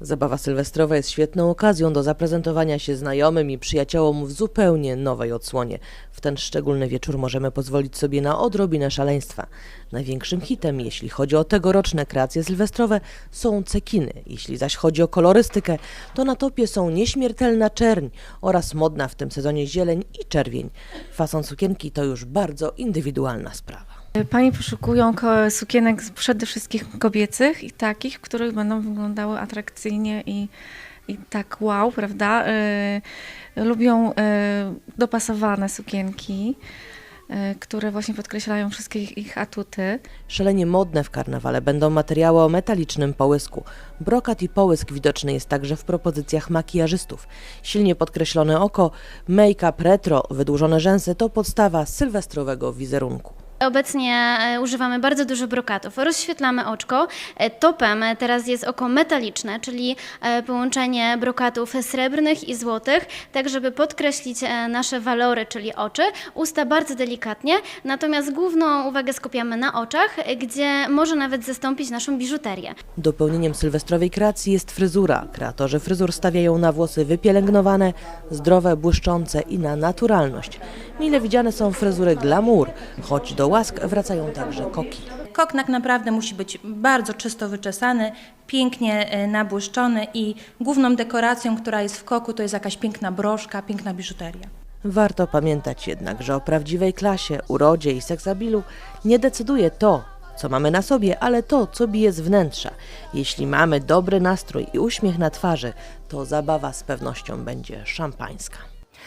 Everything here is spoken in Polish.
Zabawa sylwestrowa jest świetną okazją do zaprezentowania się znajomym i przyjaciołom w zupełnie nowej odsłonie. W ten szczególny wieczór możemy pozwolić sobie na odrobinę szaleństwa. Największym hitem, jeśli chodzi o tegoroczne kreacje sylwestrowe, są cekiny. Jeśli zaś chodzi o kolorystykę, to na topie są nieśmiertelna czerń oraz modna w tym sezonie zieleń i czerwień. Fason sukienki to już bardzo indywidualna sprawa. Pani poszukują sukienek przede wszystkim kobiecych i takich, których będą wyglądały atrakcyjnie i, i tak wow, prawda? Y, lubią y, dopasowane sukienki, które właśnie podkreślają wszystkie ich, ich atuty. Szalenie modne w karnawale będą materiały o metalicznym połysku. Brokat i połysk widoczny jest także w propozycjach makijażystów. Silnie podkreślone oko, make-up retro, wydłużone rzęsy to podstawa sylwestrowego wizerunku. Obecnie e, używamy bardzo dużo brokatów. Rozświetlamy oczko. E, Topem teraz jest oko metaliczne, czyli e, połączenie brokatów srebrnych i złotych, tak żeby podkreślić nasze walory, czyli oczy. Usta bardzo delikatnie, natomiast główną uwagę skupiamy na oczach, gdzie może nawet zastąpić naszą biżuterię. Dopełnieniem sylwestrowej kreacji jest fryzura. Kreatorzy fryzur stawiają na włosy wypielęgnowane, zdrowe, błyszczące i na naturalność. Mile widziane są fryzury glamour, choć do łask wracają także koki. Kok tak naprawdę musi być bardzo czysto wyczesany, pięknie e, nabłyszczony i główną dekoracją, która jest w koku, to jest jakaś piękna broszka, piękna biżuteria. Warto pamiętać jednak, że o prawdziwej klasie, urodzie i seksabilu nie decyduje to, co mamy na sobie, ale to, co bije z wnętrza. Jeśli mamy dobry nastrój i uśmiech na twarzy, to zabawa z pewnością będzie szampańska.